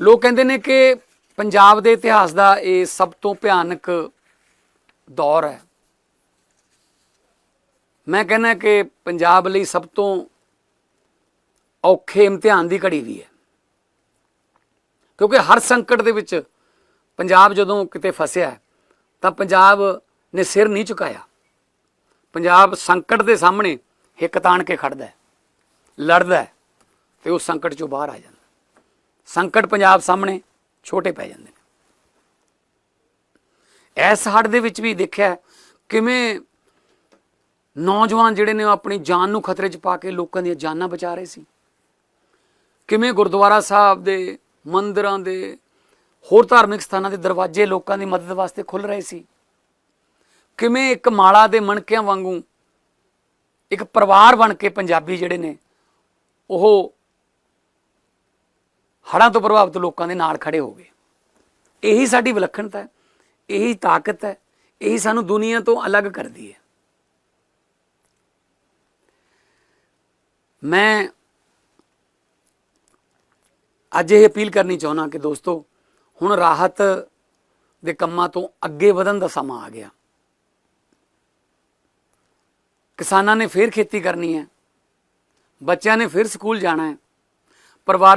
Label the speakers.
Speaker 1: ਲੋਕ ਕਹਿੰਦੇ ਨੇ ਕਿ ਪੰਜਾਬ ਦੇ ਇਤਿਹਾਸ ਦਾ ਇਹ ਸਭ ਤੋਂ ਭਿਆਨਕ ਦੌਰ ਹੈ। ਮੈਂ ਕਹਿੰਦਾ ਕਿ ਪੰਜਾਬ ਲਈ ਸਭ ਤੋਂ ਔਖੇ ਇਮਤਿਹਾਨ ਦੀ ਘੜੀ ਵੀ ਹੈ। ਕਿਉਂਕਿ ਹਰ ਸੰਕਟ ਦੇ ਵਿੱਚ ਪੰਜਾਬ ਜਦੋਂ ਕਿਤੇ ਫਸਿਆ ਤਾਂ ਪੰਜਾਬ ਨੇ ਸਿਰ ਨਹੀਂ ਝੁਕਾਇਆ। ਪੰਜਾਬ ਸੰਕਟ ਦੇ ਸਾਹਮਣੇ ਹਿੱਕ ਤਾਣ ਕੇ ਖੜਦਾ ਹੈ, ਲੜਦਾ ਹੈ ਤੇ ਉਸ ਸੰਕਟ ਚੋਂ ਬਾਹਰ ਆ ਜਾਂਦਾ ਸੰਕਟ ਪੰਜਾਬ ਸਾਹਮਣੇ ਛੋਟੇ ਪੈ ਜਾਂਦੇ ਨੇ। ਇਸ ਹੜ ਦੇ ਵਿੱਚ ਵੀ ਦੇਖਿਆ ਕਿਵੇਂ ਨੌਜਵਾਨ ਜਿਹੜੇ ਨੇ ਉਹ ਆਪਣੀ ਜਾਨ ਨੂੰ ਖਤਰੇ 'ਚ ਪਾ ਕੇ ਲੋਕਾਂ ਦੀਆਂ ਜਾਨਾਂ ਬਚਾ ਰਹੇ ਸੀ। ਕਿਵੇਂ ਗੁਰਦੁਆਰਾ ਸਾਹਿਬ ਦੇ, ਮੰਦਰਾਂ ਦੇ, ਹੋਰ ਧਾਰਮਿਕ ਸਥਾਨਾਂ ਦੇ ਦਰਵਾਜ਼ੇ ਲੋਕਾਂ ਦੀ ਮਦਦ ਵਾਸਤੇ ਖੁੱਲ ਰਹੇ ਸੀ। ਕਿਵੇਂ ਇੱਕ ਮਾਲਾ ਦੇ ਮਣਕਿਆਂ ਵਾਂਗੂ ਇੱਕ ਪਰਿਵਾਰ ਬਣ ਕੇ ਪੰਜਾਬੀ ਜਿਹੜੇ ਨੇ ਉਹ ਹੜ੍ਹਾਂ ਤੋਂ ਪ੍ਰਭਾਵਿਤ ਲੋਕਾਂ ਦੇ ਨਾਲ ਖੜੇ ਹੋ ਗਏ। ਇਹੀ ਸਾਡੀ ਵਿਲੱਖਣਤਾ ਹੈ, ਇਹੀ ਤਾਕਤ ਹੈ, ਇਹੀ ਸਾਨੂੰ ਦੁਨੀਆ ਤੋਂ ਅਲੱਗ ਕਰਦੀ ਹੈ। ਮੈਂ ਅੱਜ ਇਹ ਅਪੀਲ ਕਰਨੀ ਚਾਹੁੰਦਾ ਕਿ ਦੋਸਤੋ, ਹੁਣ ਰਾਹਤ ਦੇ ਕੰਮਾਂ ਤੋਂ ਅੱਗੇ ਵਧਣ ਦਾ ਸਮਾਂ ਆ ਗਿਆ। ਕਿਸਾਨਾਂ ਨੇ ਫੇਰ ਖੇਤੀ ਕਰਨੀ ਹੈ, ਬੱਚਿਆਂ ਨੇ ਫਿਰ ਸਕੂਲ ਜਾਣਾ ਹੈ, ਪਰਿਵਾਰਾਂ